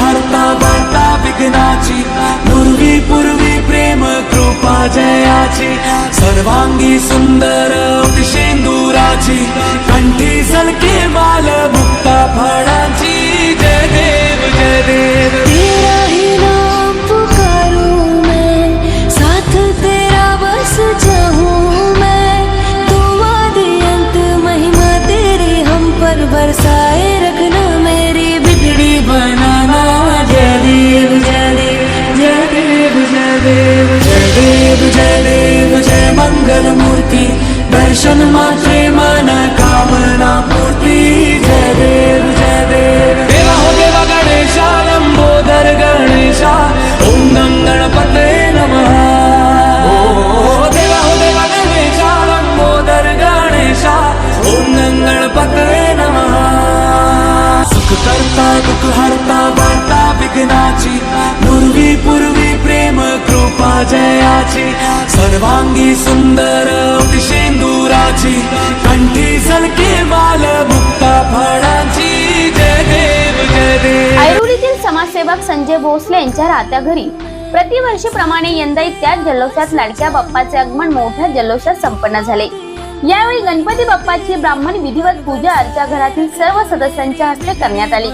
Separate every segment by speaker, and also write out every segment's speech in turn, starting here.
Speaker 1: हरता वार्ता विघ्नाची पूर्वी पूर्वी प्रेम कृपा जयाची सर्वांगी सुंदर शेंदुराची कंठी सलके माल मुक्ता फळाची. जय देव जय देव.
Speaker 2: तेरा ही नाम पुकारूं मैं साथ तेरा बस चाहूं मैं दुआ दे अंत महिमा तेरी हम पर बरसाए।
Speaker 1: दर्शन माझे मन कामना पूर्ती। जय देव जय देव। देवा हो देवा गणेशा लंबोदर गणेशा ओम गं गणपते नमः। देवा हो देवा गणेशा लंबोदर गणेशा ओम गणपते सुख करता दुःख हरता वार्ता विघ्नाची पूर्वी पूर्वी प्रेम कृपा जयाची। सर्वांगी सुंदर शेंदुराची कंठी झलके माल मुक्ता फळाची. जय देव जय देव.
Speaker 3: ऐरोलीतील समाजसेवक संजय भोसले यांच्या राहत्या घरी. प्रतिवर्षीप्रमाणे यंदाही त्याच जल्लोषात लाडक्या बाप्पाचे आगमन मोठ्या जल्लोषात संपन्न झाले. यावेळी गणपती बाप्पाची ब्राह्मण विधिवत पूजा अर्चा घरातील सर्व सदस्यांच्या हस्ते करण्यात आली.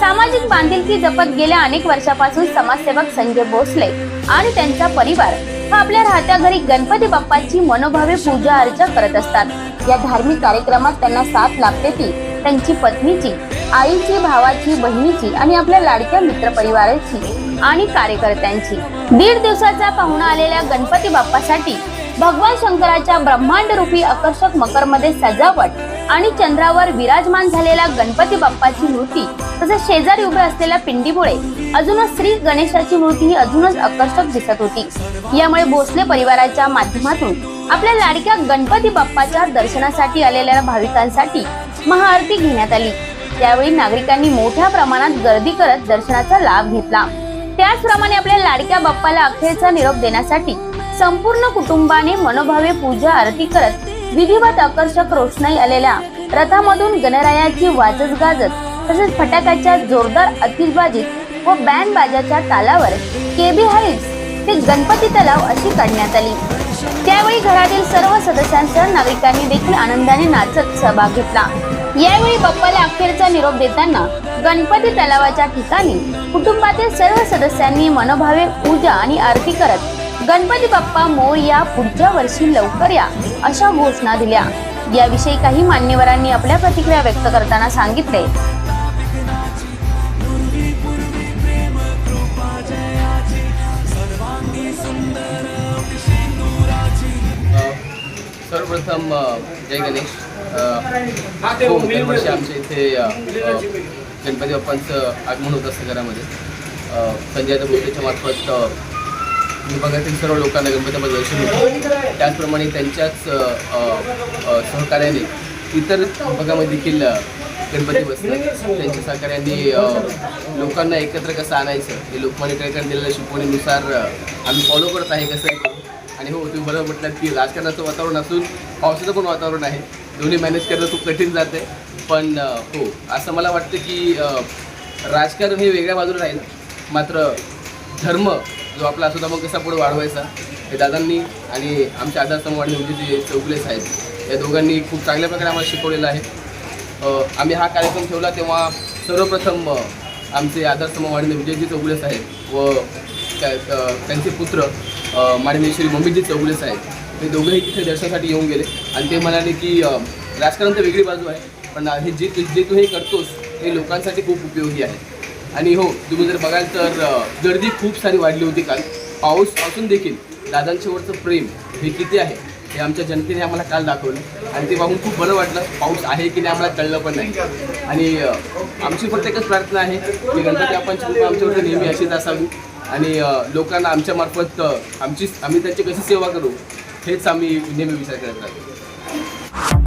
Speaker 3: सामाजिक बांधिलकी जपत गेल्या अनेक वर्षापासून समाजसेवक संजय भोसले आणि त्यांचा परिवार हा आपल्या राहत्या घरी गणपती बाप्पाची मनोभावे पूजा अर्चा करत असतात. या धार्मिक कार्यक्रमात त्यांना साथ लाभते ती त्यांची पत्नीची आईची भावाची बहिणीची आणि आपल्या लाडक्या मित्रपरिवाराची आणि कार्यकर्त्यांची. दीड दिवसाचा पाहुणा आलेल्या गणपती बाप्पासाठी भगवान शंकराच्या ब्रह्मांड रूपी आकर्षक मकरमध्ये सजावट आणि चंद्रावर विराजमान झालेल्या गणपती बाप्पाची मूर्ती तसेच शेजारी उभे असलेल्या पिंडीमुळे अजूनच श्री गणेशाची मूर्ती ही अजूनच आकर्षक दिसत होती. यामुळे भोसले परिवाराच्या माध्यमातून आपल्या लाडक्या गणपती बाप्पाच्या दर्शनासाठी आलेल्या भाविकांसाठी महाआरती घेण्यात आली. त्यावेळी नागरिकांनी मोठ्या प्रमाणात गर्दी करत दर्शनाचा लाभ घेतला. त्याचप्रमाणे आपल्या लाडक्या बाप्पाला अखेरचा निरोप देण्यासाठी संपूर्ण कुटुंबाने मनोभावे पूजा आरती करत विधिवत आकर्षक रोषणाई आलेल्या रथामधून गणरायाची वाजत गाजत तसेच फटाक्याच्या जोरदार अतिशबाजीत व बँड बाजाच्या तालावर केबी हाईट्स ते गणपती तलाव अशी काढण्यात आली. त्यावेळी घरातील सर्व सदस्यांसह नागरिकांनी देखील आनंदाने नाचत सहभाग घेतला. यावेळी बाप्पाला अखेरचा निरोप देताना गणपती तलावाच्या ठिकाणी कुटुंबातील सर्व सदस्यांनी मनोभावे पूजा आणि आरती करत गणपती बाप्पा मोरया पुढच्या वर्षी लवकर या. अशा घोषणा दिल्या. याविषयी काही मान्यवरांनी आपल्या प्रतिक्रिया व्यक्त करताना सांगितले.
Speaker 4: सर्वप्रथम जय गणेश. हो दरवर्षी आमच्या इथे गणपती बाप्पांचं आगमन होत असतं घरामध्ये संजय भोसलेच्या मार्फत विभागातील सर्व लोकांना गणपतीमध्ये दर्शन होतं त्याचप्रमाणे त्यांच्याच सहकार्याने इतर विभागामध्ये देखील गणपती बसतात. त्यांच्या सहकार्याने लोकांना एकत्र कसं आणायचं हे लोकमान्य टिळकांनी दिलेल्या शिकवणीनुसार आम्ही फॉलो करत आहे कसं आणि हो तुम्ही बरोबर म्हटलं की राजकारणाचं वातावरण असून पावसाचं पण वातावरण आहे. दोन्ही मॅनेज करणं खूप कठीण जाते पण हो असं मला वाटतं की राजकारण हे वेगळ्या बाजूला राहील. मात्र धर्म जो आपला असतो मग कसा पुढे वाढवायचा हे दादांनी आणि आमच्या आधार समूहाने म्हणजे जे चौगुले साहेब या दोघांनी खूप चांगल्या प्रकारे आम्हाला शिकवलेलं आहे. आम्ही हा कार्यक्रम ठेवला तेव्हा सर्वप्रथम आमचे आधार समूहाने विजयजी चौगुले साहेब व त्या- त्यांचे पुत्र माननीय श्री मम्मीजी चौगुले साहेब हे दोघंही तिथे दर्शनासाठी येऊन गेले. आणि ते म्हणाले की राजकारण तर वेगळी बाजू आहे पण हे जे जे तू हे करतोस हे लोकांसाठी खूप उपयोगी आहे. आणि हो तुम्ही जर बघाल तर गर्दी खूप सारी वाढली होती काल. पाऊस असून देखील दादांच्यावरचं प्रेम हे किती आहे हे आमच्या जनतेने आम्हाला काल दाखवलं. आणि ते पाहून खूप बरं वाटलं पाऊस आहे की नाही आम्हाला कळलं पण नाही. आणि आमची प्रत्येकच प्रार्थना आहे की गणपती आपण आमच्याकडे नेहमी अशीच असावी. आणि लोकांना आमच्या मार्फत आमची आम्ही त्यांची कशी सेवा करू हेच आम्ही नेहमी विचार करत राहतो.